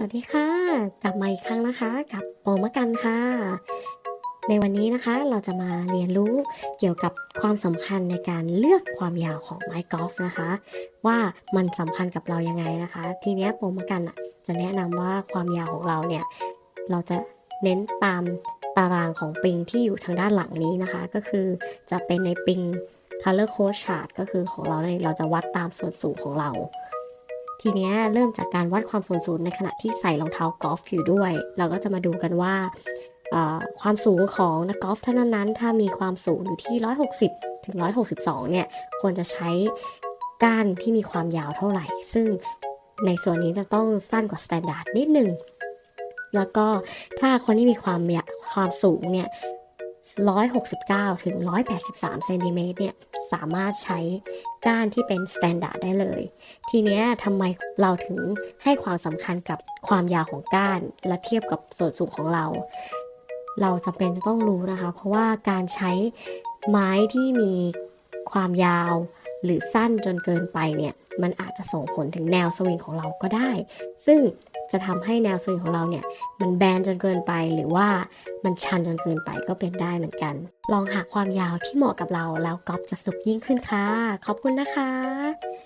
สวัสดีค่ะ กลับมาอีกครั้งนะคะ กับโอมกันค่ะ ในวันนี้นะคะเราจะมาเรียนรู้เกี่ยวกับความสำคัญในการเลือกความยาวของไม้กอล์ฟนะคะ ว่ามันสำคัญกับเรายังไงนะคะ ทีเนี้ยโปมกันจะแนะนำว่าความยาวของเราเนี่ย เราจะเน้นตามตารางของปิงที่อยู่ทางด้านหลังนี้นะคะ ก็คือจะเป็นในปิง color code chart ก็คือของเราเนี่ยเราจะวัดตามส่วนสูงของเรา ทีเนี้ยเริ่มจากการวัดความส่วนสูงในขณะที่ใส่รองเท้ากอล์ฟอยู่ด้วย เราก็จะมาดูกันว่าความสูงของนักกอล์ฟท่านนั้น ถ้ามีความสูงอยู่ที่ 160 ถึง 162 เนี่ย ควรจะใช้ก้านที่มีความยาวเท่าไหร่ ซึ่งในส่วนนี้จะต้องสั้นกว่า s t ต n d า r d นิดหนึ่ง แล้วก็ถ้าคนที่มีความยความสูงเนี่ย 169 ถึง 183 เซนติเมตรเนี่ย สามารถใช้ก้านที่เป็นสแตนดาร์ดได้เลย ทีเนี้ยทำไมเราถึงให้ความสำคัญกับความยาวของก้าน และเทียบกับส่วนสูงของเรา เราจำเป็นจะต้องรู้นะคะ เพราะว่าการใช้ไม้ที่มีความยาวหรือสั้นจนเกินไปเนี่ย มันอาจจะส่งผลถึงแนวสวิงของเราก็ได้ ซึ่ง จะทำให้แนวสวิงของเราเนี่ย มันแบนจนเกินไปหรือว่ามันชันจนเกินไปก็เป็นได้เหมือนกัน ลองหาความยาวที่เหมาะกับเราแล้วกอล์ฟจะสุกยิ่งขึ้นค่ะ ขอบคุณนะคะ